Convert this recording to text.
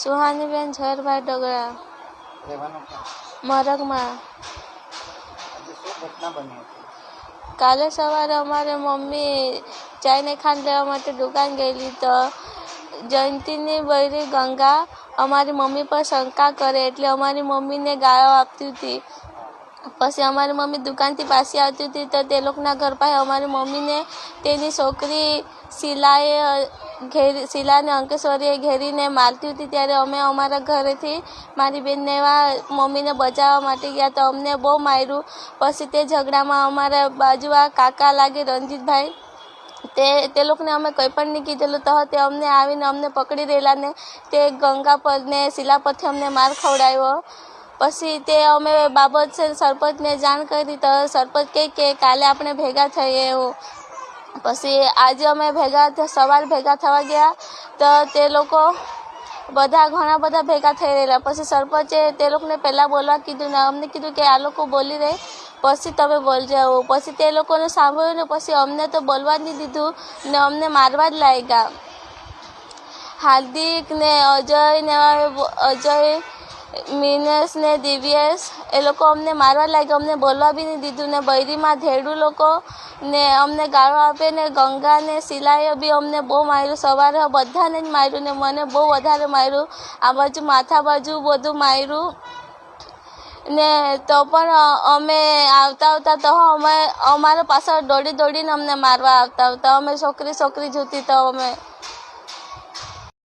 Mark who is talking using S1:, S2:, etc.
S1: सुहानी Ben झर भाई
S2: डगरा मरग माँ
S1: काले सवार
S2: अमारे
S1: मम्मी चाय नहीं खान ले
S2: अमारे दुकान गए ली तो जयंती ने बैरी गंगा अमारी मम्मी पर शंका करे एटले अमारी मम्मी ने गायो आपती थी पसी अमारी मम्मी दुकान थी पासी आती थी तो ते लोग ना घर पाए अमारी मम्मी ने तेनी छोकरी सिलाई કે સિલા ને અંકेश्वरी ઘેરી ને માલતી હતી ત્યારે અમે અમારા ઘરેથી મારી બેન ને વા મમ્મી ને બચાવવા માટે ગયા તો અમને બો માર્યું પછી તે ઝગડામાં અમારા बाजूવા કાકા લાગે રંજીત ભાઈ તે તે લોકો ને અમે કંઈ પણ ન કી તે તો તે અમને આવીને અમને પકડી લેલા ને કે ગંગા પર ને સિલા પત્ય અમને માર ખવડાવ્યો પછી તે અમે બાબત સરપંચ ને જાણ કરી તો સરપંચ કે કે કાલે આપણે ભેગા થઈએ ઓ પછી આજે અમે ભેગા સવાર ભેગા થવા ગયા તો તે લોકો બધા ઘણા બધા ભેગા થઈ રહેલા પછી સરપંચે તે લોકોને પહેલાં બોલવા કીધું ને અમને કીધું કે આ લોકો બોલી રહે પછી તમે બોલજો પછી તે લોકોને સાંભળ્યું ને પછી અમને તો બોલવા જ નહીં દીધું ને અમને મારવા જ લાગ્યા હાર્દિક ને અજય ને અજય મિનસ ને દિવ્યેશ એ લોકો અમને મારવા લાગ્યા અમને બોલવા બી નહીં દીધું ને બૈરીમાં ધેડું લોકો ને અમને ગાળો આપે ને ગંગા ને સિલાઈઓ બી અમને બહુ માર્યું સવારે બધાને જ માર્યું ને મને બહુ વધારે માર્યું આ બાજુ માથા બાજુ બધું માર્યું ને તો પણ અમે આવતા આવતા તો અમે અમારા પાછળ દોડી દોડીને અમને મારવા આવતા આવતા અમે છોકરી છોકરી જોતી તો અમે